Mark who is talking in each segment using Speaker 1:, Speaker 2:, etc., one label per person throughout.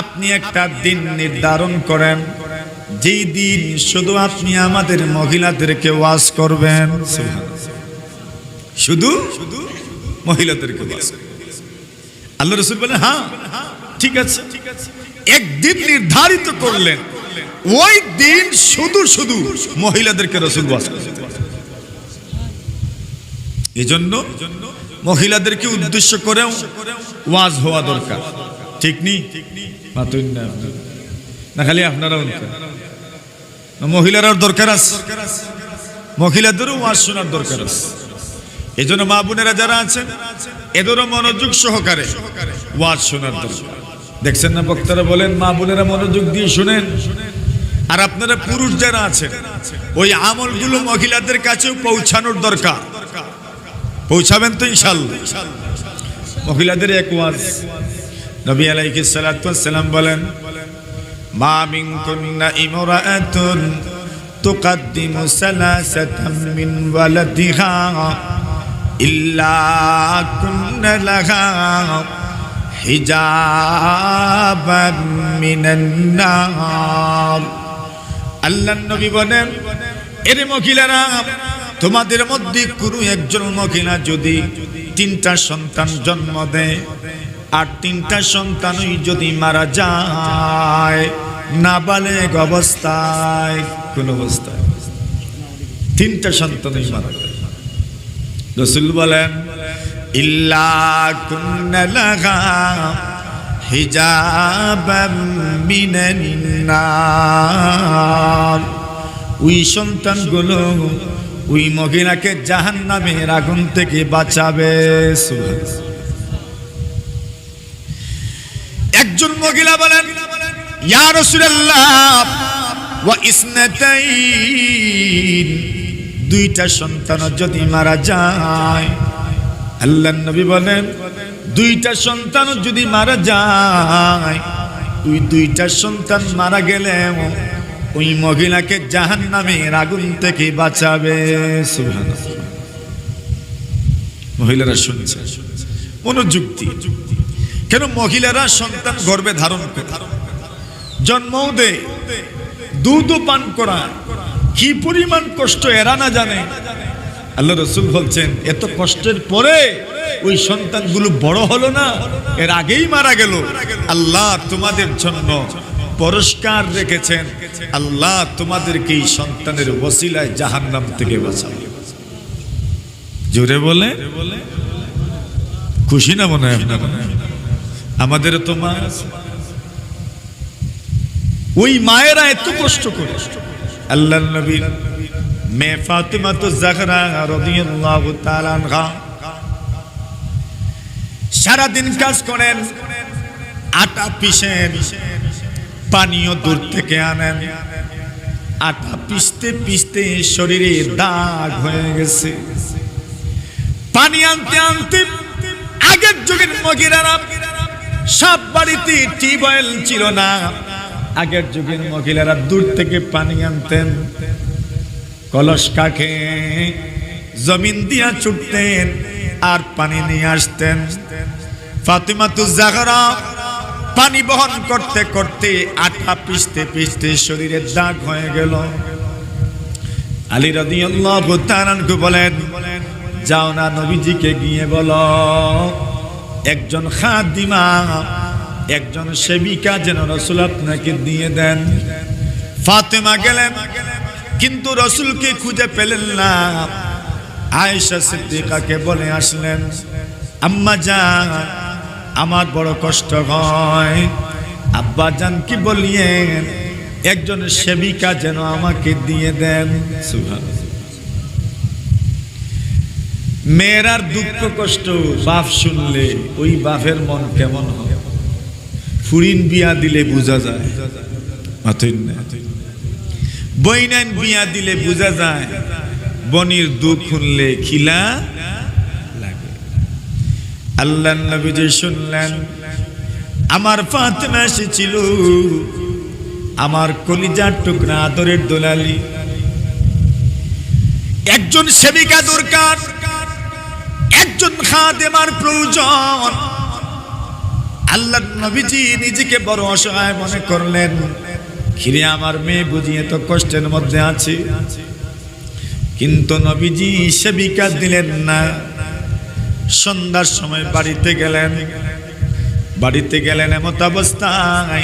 Speaker 1: আপনি একটা দিন নির্ধারণ করেন, যেই দিন শুধু আপনি আমাদের মহিলাদেরকে ওয়াজ করবেন। শুধু শুধু মহিলাদেরকে। আল্লাহ রসুল বলেন হ্যাঁ ঠিক আছে। একদিন নির্ধারিত করলেন, ওই দিন শুধু শুধু মহিলাদেরকে রসুল ওয়াজ করতেন এজন্য মহিলাদেরকে উদ্দেশ্য করেও ওয়াজ হওয়া দরকার। ঠিক নি? না, খালি দরকার আছে। মহিলাদেরও ওয়াজ শোনার দরকার আছে। এই জন্য মা বোনেরা যারা আছেন, এদেরও মনোযোগ সহকারে ওয়াজ শোনার দেখছেন না বক্তারা বলেন, মা বোনেরা মনোযোগ দিয়ে শুনেন। আর আপনারা পুরুষ যারা আছেন, ওই আমলগুলো মহিলাদের কাছেও পৌঁছানোর দরকার। পৌঁছাবেন তো ইনশাল্লাহ মহিলাদের এক ওয়াজ। নবী আলাইহিস সালাতু সালাম বলেন, মা মিনকুন্না ইমরাআতুন তুকদ্দিমু সালাসাতাম মিন ওয়ালাদিহা ইল্লা কুন্না লাহা হিজাবান মিনান নার। আল্লাহ নবী বলেন, এর মহিলারা, তোমাদের মধ্যে কোনো একজন মহিলা যদি তিনটা সন্তান জন্ম দেয় আর তিনটা সন্তানই যদি মারা যায়, নাবালেগ অবস্থায়, কোন অবস্থায়? তিনটা সন্তানই মারা যায়। রসুল বলেন, ইল্লা ওই সন্তানগুলো ওই মহিলাকে জাহান নামের আগুন থেকে বাঁচাবে, সুবহানাল্লাহ। একজন মহিলা বলেন দুইটা সন্তান যদি মারা যায়? আল্লাহ নবী বলেন, দুইটা সন্তান যদি মারা যায়, ওই দুইটা সন্তান মারা গেলে ওই মহিলাকে জাহান নামের আগুন থেকে বাঁচাবে। মহিলারা শুনছে, মনোযোগ দিয়ে। কেন মহিলারা সন্তান গর্বে ধারণ করে? জন্মও দেয় পান করা, কি পরিমাণ কষ্ট এরা না জানে। আল্লাহ রসুল বলছেন, এত কষ্টের পরে ওই সন্তানগুলো বড় হলো না, এর আগেই মারা গেল। আল্লাহ তোমাদের জন্য পুরস্কার রেখেছেন। আল্লাহ তোমাদেরকে এই সন্তানের ওসিলায় জাহান্নাম থেকে বাঁচাবে। জোরে বলে? খুশি না মনে হয় আপনারা? আমাদের তো মা ওই মায়েরা এত কষ্ট করে। আল্লাহ নবী মে ফাতিমা তো জাহরা আনহা। সারাদিন কাজ করেন, আটা পিষেন, পানীয় দূর থেকে আনেন। আটা পিষতে পিষতে শরীরে দাগ হয়ে গেছে। পানি আনতে আনতে আগের যুগের মহিলারা সব বাড়িতে টিউবওয়েল ছিল না। আগের যুগের মহিলারা দূর থেকে পানি আনতেন, কলস কাকে জমিন দিয়া ছুটতেন আর পানি নিয়ে আসতেন। ফাতিমা তু জাহরা পানি বহন করতে করতে আটা পিষতে পিষতে শরীরের দাগ হয়ে গেল। আলী রাদিয়াল্লাহু তাআলা বলেন, যাও না নবীজিকে গিয়ে বলো। একজন খাদিমা, একজন সেবিকা যেন রসুল আপনাকে দিয়ে দেন। ফাতেমা গেলেন, কিন্তু রসুলকে খুঁজে পেলেন না। আয়েশা সিদ্দিকাকে বলে আসলেন, আম্মা যান আমার বড় কষ্ট হয়। আব্বা যান কি বলিয়েন? একজন সেবিকা যেন আমাকে দিয়ে দেন। সুবহানাল্লাহ। মেয়েরার দুঃখ কষ্ট, বাপ শুনলে ওই বাপের মন কেমন হয়? ফুরিন বিয়া দিলে বোঝা যায়। মাথইন না। বইনাইন বিয়া দিলে বোঝা যায়, বনির দুঃখ শুনলে খিলা লাগে। আল্লাহ নবী যে শুনলেন, আমার ফাতেমা এসেছিল, আমার কলিজার টুকরা আদরের দোলালি। একজন সেবিকা দরকার একজন খাদেমার প্রয়োজন। আল্লাহ নবীজি নিজেকে বড় অসহায় মনে করলেন। খিরে আমার মেয়ে বুঝিয়ে তো কষ্টের মধ্যে আছে। কিন্তু নবীজি সেবিকা দিলেন না। সন্ধ্যার সময় বাড়িতে গেলেন। বাড়িতে গেলেন এমত অবস্থায়।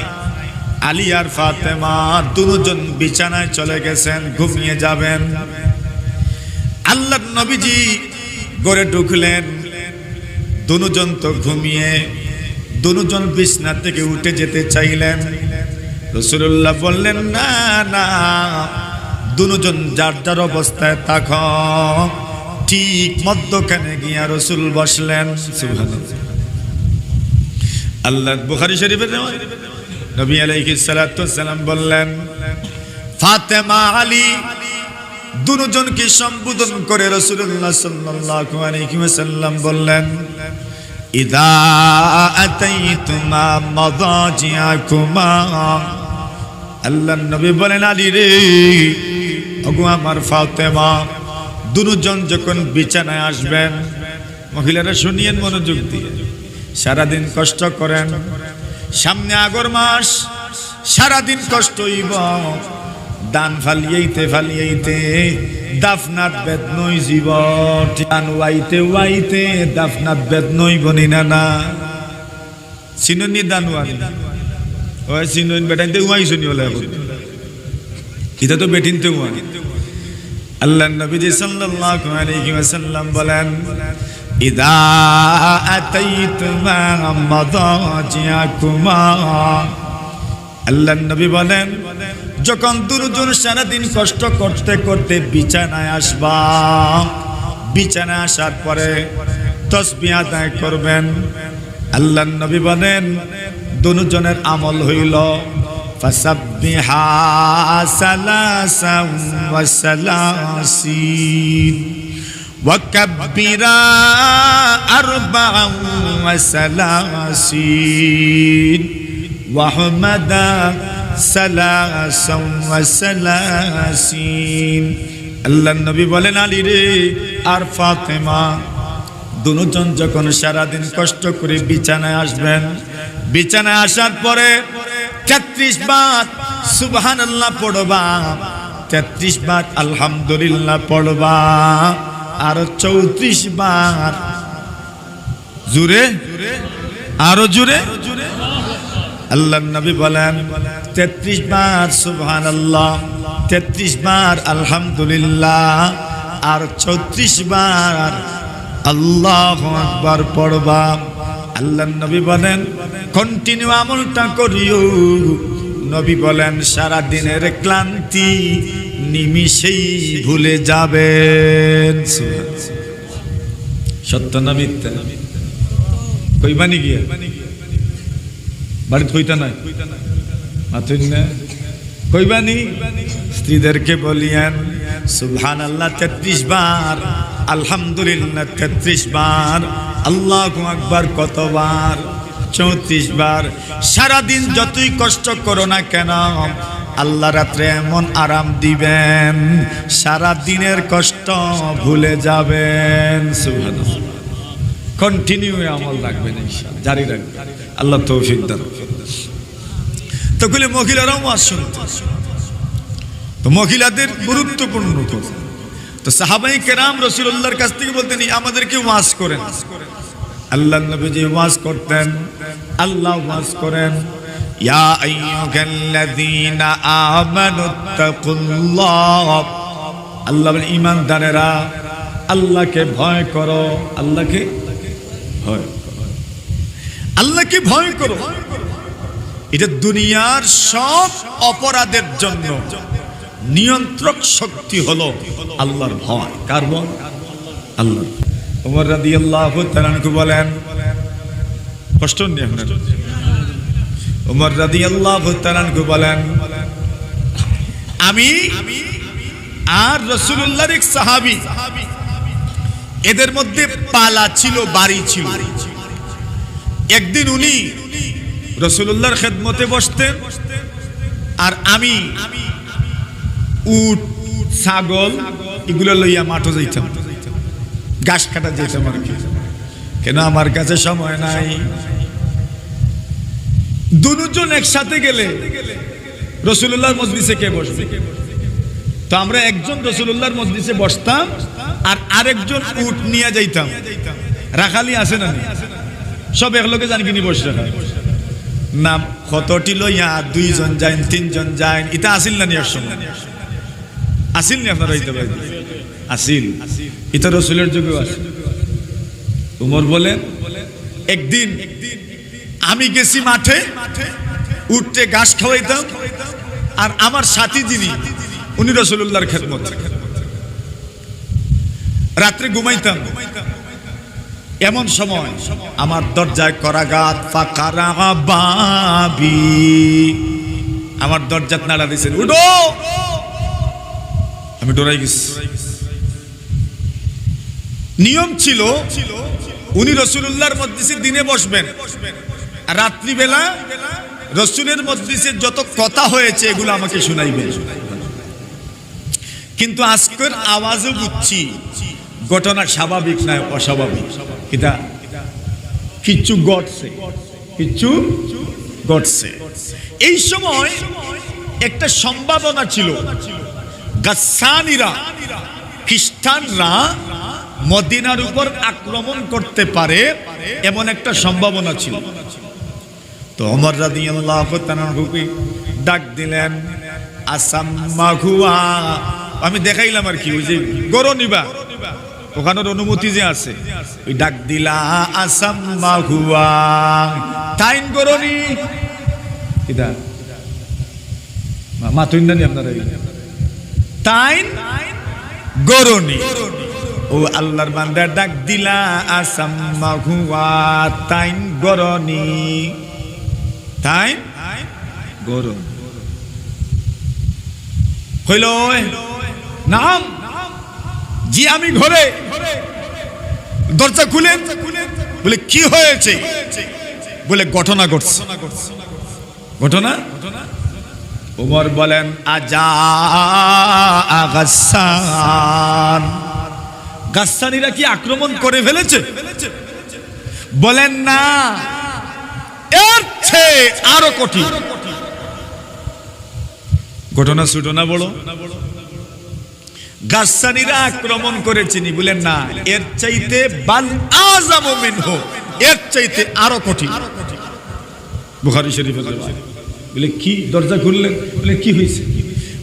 Speaker 1: আলী আর ফাতেমা দুজন বিছানায় চলে গেছেন, ঘুমিয়ে যাবেন। আল্লাহ নবীজি গড়ে ঢুকলেন। দুজন তো ঘুমিয়ে দুজন বিছনা থেকে উঠে যেতে চাইলেন। রসুল্লাহ বললেন, না না দুজন যার যার অবস্থায় তাক ঠিক মধ্যখানে গিয়া রসুল বসলেন। আল্লাহ বুখারি শরীফের। নবী আলাইহিস সালাম বললেন, ফাতেমা আলী দুজনকে সম্বোধন করে রাসূলুল্লাহ সাল্লাল্লাহু আলাইহি বললেন, ইদা নবী বলেন, আলী রে যখন আসবেন, মহিলারা শুনিয়েন মনোযোগ দিয়ে, সারাদিন কষ্ট করেন, সামনে আগর মাস, সারাদিন কষ্ট হইব দান ফালিয়াইতে ফালিয়াইতে, দাফনাত বেদনই জীব দান ওয়াইতে ওয়াইতে, দাফনাত বেদনই বনি না না সিননি দান ওয়ানি। ওই সিনন বেটাইতে উয়াই শুনি হলে। এখন এটা তো বেটিনতে উয়ানি আল্লাহ নবীজি সাল্লাল্লাহু আলাইহি ওয়াসাল্লাম বলেন, ইদা আতাইতুমা মাদাজিয়াকুমা আল্লাহ নবী বলেন যখন দুজন সারাদিন কষ্ট করতে করতে বিছানায় আসবা বিছানায় আসার পরে তসবিহ আদায় করবেন আল্লাহ নবী বলেন দুজনের আমল হইল فسبحا ثلاثا وثلاثين وكبرا أربعا وثلاثين وحمدا আল্লাহ নবী বলেন, আলী রে আর ফাতেমা, দুজন যখন সারাদিন কষ্ট করে বিছানায় আসবেন, বিছানায় আসার পরে তেত্রিশ বার সুবাহান আল্লাহ পড়বা, তেত্রিশ বার আলহামদুলিল্লাহ পড়বা, আর চৌত্রিশ বার জুরে আরও জুরে জুরে আল্লাহ নবী বলেন, তেত্রিশ বার সুবহান আল্লাহ তেত্রিশ বার আলহামদুলিল্লাহ, আর চৌত্রিশ বার আল্লাহ আকবার পড়বা আল্লাহ নবী বলেন কন্টিনিউ আমলটা করিও। নবী বলেন সারা দিনের ক্লান্তি নিমিষেই ভুলে যাবেন। সত্য না মিথ্যা? কইবানি গিয়া? বাড়িতে কইতা নাই। কইবানি স্ত্রীদেরকে বলিয়েন সুবহান আল্লাহ তেত্রিশ বার, আলহামদুলিল্লাহ তেত্রিশ বার, আল্লাহ আকবার কতবার? চৌত্রিশ বার। সারাদিন যতই কষ্ট করো না কেন, আল্লাহ রাত্রে এমন আরাম দিবেন সারা দিনের কষ্ট ভুলে যাবেন, সুবহানাল্লাহ। কন্টিনিউ আমল রাখবেন জারি রাখবেন। আল্লাহ তৌফিক দান। তো গুলি মহিলারাও ওয়াজ শুনতো তো মহিলাদের গুরুত্বপূর্ণ তো সাহাবাই কেরাম রসুল্লাহর কাছ থেকে বলতেন আমাদেরকে ওয়াজ করেন আল্লাহ নবীজি ওয়াজ করতেন, আল্লাহ ওয়াজ করেন, ইয়া আইয়ুহাল্লাযীনা আমানুত্তাকুল্লাহ আল্লাহ ঈমানদারেরা, আল্লাহকে ভয় করো, আল্লাহকে ভয়। আল্লাহকে ভয় করো। এটা দুনিয়ার সব অপরাধের জন্য নিয়ন্ত্রক শক্তি হলো আল্লাহর ভয়। কার ভয়? আল্লাহ ওমর রাদিয়াল্লাহু তাআলাকে বলেন, কষ্ট নেই আপনার? ওমর রাদিয়াল্লাহু তাআলাকে বলেন, আমি আর রাসূলুল্লাহর এক সাহাবী, এদের মধ্যে পালা ছিল, বাড়ি ছিল। একদিন উনি রসুল্লাহর খেদমতে বসতেন আর আমি উট, ছাগল এগুলো লইয়া মাঠে যাইতাম। ঘাস কাটা যেতাম আর কি। কেন আমার কাছে সময় নাই? দুজন একসাথে গেলে রসুল্লাহর মজলিসে কে বসবে? তো আমরা একজন রসুল্লাহর মজলিসে বসতাম আর আরেকজন উট নিয়ে যাইতাম। রাখালি না নি? সব একলগে জানি কিনি বসে রাখা নাম কতটি লইয়া দুইজন যাইন, তিনজন যাইন। এটা আসিল না নিয়ার সময়? আসিল নি আপনারা হইতে পারেন আসিল। এটা রসুলের যুগেও আছে উমর বলেন, একদিন আমি গেছি মাঠে উঠতে ঘাস খাওয়াইতাম, আর আমার সাথী যিনি, উনি রসুল্লাহর খেদমত। রাত্রে ঘুমাইতাম এমন সময় আমার দরজায় করাগাত ফাঁকারা বাবি। আমার দরজা নাড়া দিয়েছেন উঠো! আমি ডরাই গেছি। নিয়ম ছিল, উনি রসুল্লাহর মজলিসে দিনে বসবেন। রাত্রিবেলা রসুলের মজলিসে যত কথা হয়েছে, এগুলো আমাকে শুনাইবেন। কিন্তু আজকের আওয়াজও বুঝছি, ঘটনা স্বাভাবিক নয় অস্বাভাবিক। এটা কিচ্ছু ঘটছে কিচ্ছু ঘটছে এই সময় একটা সম্ভাবনা ছিল। গাসানিরা, খ্রিস্টানরা মদিনার উপর আক্রমণ করতে পারে এমন একটা সম্ভাবনা ছিল। তো অমর রাদি আল্লাহকে ডাক দিলেন, আসাম আমি দেখাইলাম আর কি, ওই যে গরো নিবা। ওখানের অনুমতি যে আছে। ওই ডাক দিলা আসাম মাঘুয়া তাইন গরনি কিটা মাতুন না আপনারা তাইন গরনি ও আল্লাহর বান্দা ডাক দিলা আসাম মাঘুয়া তাইন গরনি তাই গরম হইল নাম। জি, আমি ঘরে। দরজা খুলে। বলে, কি হয়েছে? বলে, ঘটনা ঘটছে। ঘটনা? উমর বলেন, আজা গাসান। কি আক্রমণ করে ফেলেছে? বলেন, না। এর চেয়ে আরও কঠিন। ঘটনা সুটনা বড় গাছানিরা আক্রমণ করেছিনি বলেন না। এর চাইতে বাল আজাম মিনহু, এর চাইতে আরও কঠিন। বুখারী শরীফে বলে কি দরজা খুললেন? বলে, কি হয়েছে?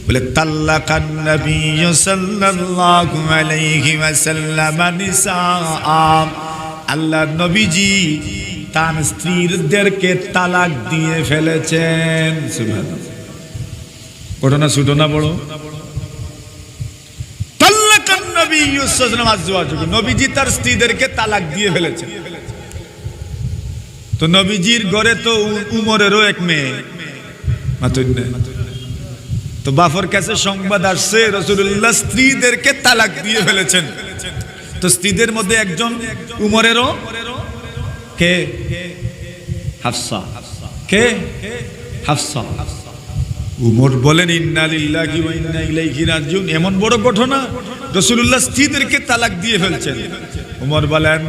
Speaker 1: বলে তাল্লাকান নবী সাল্লাল্লাহু আলাইহি ওয়াসাল্লাম নিসাআ। আল্লাহ নবীজি তার স্ত্রীদেরকে তালাক দিয়ে ফেলেছেন। ঘটনা ছোট না বড় তাল্লাকান নবী ইউসাল্লাম আজওয়াজুহু নবীজি তার স্ত্রীদেরকে তালাক দিয়ে ফেলেছেন তো নবীজির ঘরে তো উমরেরও এক মেয়ে। তো বাফর কাছে সংবাদ আসছে রসুল্লাহ স্ত্রীদেরকে তালাক দিয়ে ফেলেছেন। তো স্ত্রীদের মধ্যে একজন উমরেরও, কে? হাফসা। কে? হাফসা। উমর বলেন এমন বড় ঘটনা রাসূলুল্লাহ স্ত্রীদেরকে তালাক দিয়ে ফেলছেন। উমর বলেন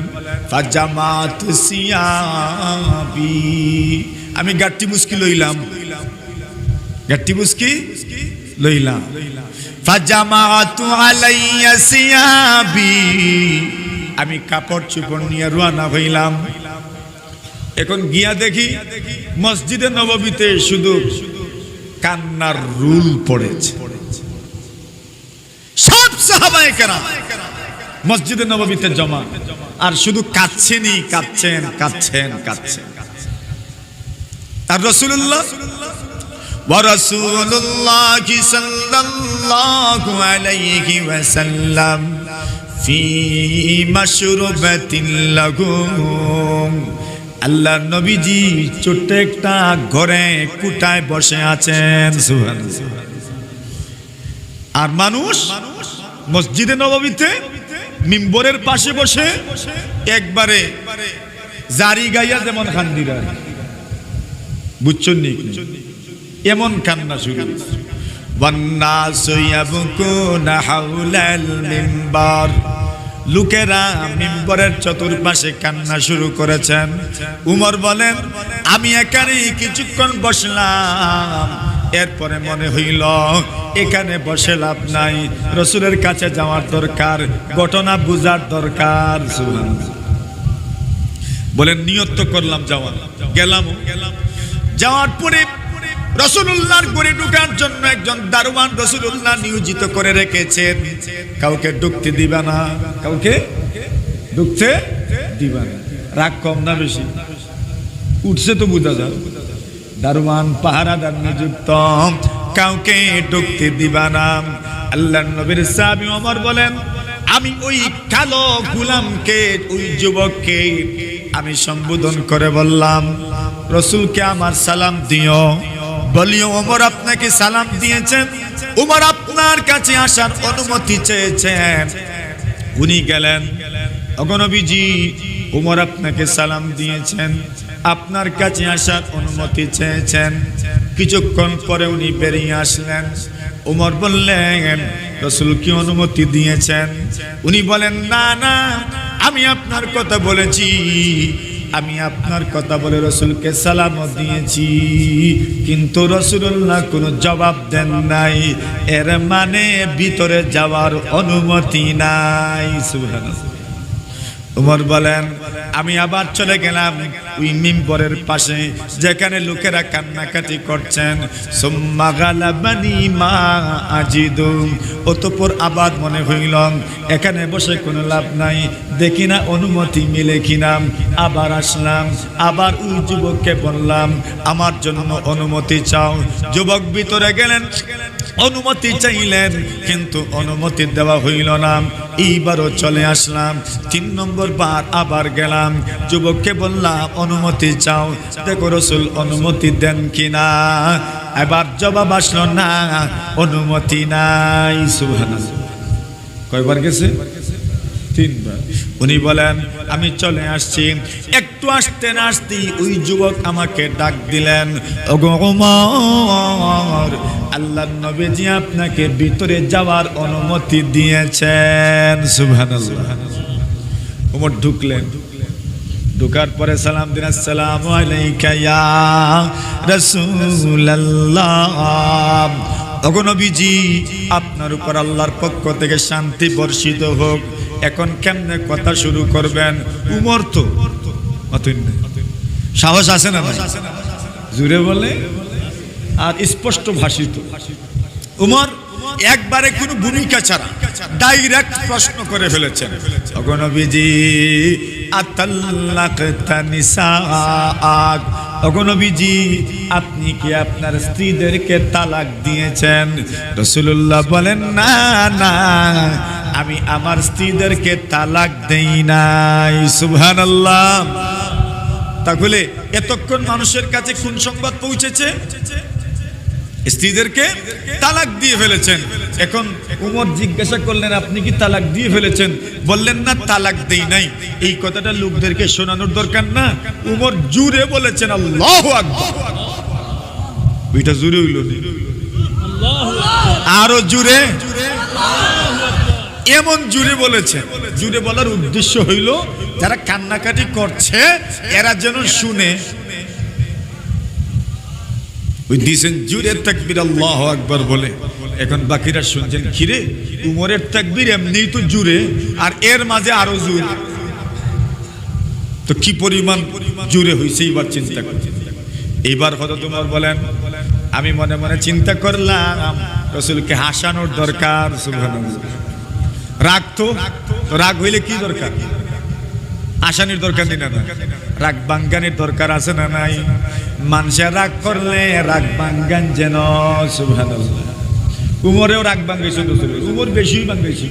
Speaker 1: আমি গাট্টি মুস্কি লইলাম। গাট্টি মুস্কি লইলাম। আলাইয়া আমি কাপড় চোপড় নিয়ে রওনা হইলাম। এখন গিয়া দেখি মসজিদে নববীতে শুধু কান্নার রুল পড়েছে সব সাহাবায়ে কেরাম মসজিদে নববীতে জমা আর শুধু কাঁদছেনই কাঁদছেন কাঁদছেন কাঁদছেন আর রসুল্লাহ ورسول الله صلى الله عليه وسلم في مشربة لهم আল্লাহ নবীজি ছোট্ট একটা ঘরে কুটায় বসে আছেন সুবহানাল্লাহ। আর মানুষ মসজিদে নববীতে মিম্বরের পাশে বসে একবারে জারি গাইয়া যেমন খান্দিরা বুঝছেন নি এমন কান্না শুরু হয়েছে। والناس يبكون حول المنبر লোকেরা মিম্বরের চতুর্পাশে কান্না শুরু করেছেন। উমর বলেন, আমি এখানে কিছুক্ষণ বসলাম। এরপরে মনে হইল, এখানে বসে লাভ নাই। রসুলের কাছে যাওয়ার দরকার, ঘটনা বুঝার দরকার। বলেন, নিয়ত করলাম যাওয়ার। গেলাম। যাওয়ার পরে রসুল্লাহর গড়ে ঢুকার জন্য একজন দারোয়ান রসুল্লাহ নিয়োজিত করে রেখেছেন। কাউকে ঢুকতে দিবা না। কাউকে? ঢুকতে দিবা না। রাগ কম না বেশি? উঠছে তো বোঝা যায় দারোয়ান পাহারাদার নিযুক্ত কাউকে ঢুকতে দিবা না। আল্লাহ নবীর সাহাবী ওমর বলেন, আমি ওই কালো গুলামকে, ওই যুবককে আমি সম্বোধন করে বললাম, রসুলকে আমার সালাম দিও। বলিও ওমর আপনাকে সালাম দিয়েছেন। ওমর আপনার কাছে আসার অনুমতি চেয়েছেন। উনি গেলেন। অগনবীজি উমর আপনাকে সালাম দিয়েছেন। আপনার কাছে আসার অনুমতি চেয়েছেন। কিছুক্ষণ পরে উনি বেরিয়ে আসলেন। উমর বললেন, রসুল কি অনুমতি দিয়েছেন? উনি বলেন, না না, আমি আপনার কথা বলেছি। আমি আপনার কথা বলে রসুলকে সালাম দিয়েছি। কিন্তু রসুল্লাহ কোনো জবাব দেন নাই। এর মানে ভিতরে যাওয়ার অনুমতি নাই। সুবহানাল্লাহ। উমর বলেন, আমি আবার চলে গেলাম ওই মিম্বরের পাশে, যেখানে লোকেরা কান্নাকাটি করছেন। অতঃপর আবার মনে হইল, এখানে বসে কোনো লাভ নাই, দেখি না অনুমতি মিলে কিনা। আবার আসলাম, আবার ওই যুবককে বললাম, আমার জন্য অনুমতি চাও। যুবক ভিতরে গেলেন। অনুমতি চাইলেন, কিন্তু অনুমতি দেওয়া হইল না। এইবারও চলে আসলাম, তিন নম্বর বার আবার গেলাম। যুবককে বললাম, অনুমতি চাও। দেখো রসুল, অনুমতি দেন কিনা? এবার জবাব আসলো না, অনুমতি নাই, সুবহানাল্লাহ। কয়বার গেছে? তিনবার। উনি বলেন, আমি চলে আসছি। একটু আসতে না আসতেই ওই যুবক আমাকে ডাক দিলেন আল্লাহ নবীজি আপনাকে ভিতরে যাওয়ার অনুমতি দিয়েছেন। সুবহানাল্লাহ। ওমর ঢুকলেন। ঢুকার পরে সালাম দিন আসসালামু আলাইকা ইয়া রাসূলুল্লাহ। ওগো নবীজি, আপনার উপর আল্লাহর পক্ষ থেকে শান্তি বর্ষিত হোক। এখন কেমনে কথা শুরু করবেন? উমর তো। সাহস আছে না? জুড়ে বলে আর স্পষ্ট ভাষিত। উমর, একবারে কোনো ভূমিকা ছাড়া ডাইরেক্ট প্রশ্ন করে ফেলেছেন। অগণবীজি অগণবীজি আপনি কি আপনার স্ত্রীদেরকে তালাক দিয়েছেন? রসুল্লাহ বলেন, না না। আমি আমার স্ত্রীদেরকে তালাক দেই নাই। সুবহানাল্লাহ। তাহলে এতক্ষণ মানুষের কাছে কোন সংবাদ পৌঁছেছে? স্ত্রীদেরকে তালাক দিয়ে ফেলেছেন। এখন উমর জিজ্ঞাসা করলেন, আপনি কি তালাক দিয়ে ফেলেছেন? বললেন, না, তালাক দেই নাই। এই কথাটা লোকদেরকে শোনানোর দরকার না। উমর জুড়ে বলেছেন, আল্লাহ ওইটা জুড়ে। আরও জুড়ে এমন জুড়ে বলেছে। জুড়ে বলার উদ্দেশ্য হইল, যারা কান্নাকাটি করছে, এরা যেন শুনে। আকবার বলে। এখন বাকিরা উমরের তো জুড়ে, আর এর মাঝে আরও জুড়ে। তো কি পরিমাণ জুড়ে হয়েছে এইবার চিন্তা এইবার হয়তো তোমার বলেন, আমি মনে মনে চিন্তা করলাম, রসুলকে হাসানোর দরকার। রাগ তো? রাগ হইলে কি দরকার? আসানির দরকার নেই না। রাগ বাঙ্গানির দরকার আছে না নাই? মানুষে রাগ করলে রাগ বাঙ্গান যেন, সুবহানাল্লাহ। উমরেও রাগ বাঙ্গাইছে উমর বেশি বাঙ্গাইছে।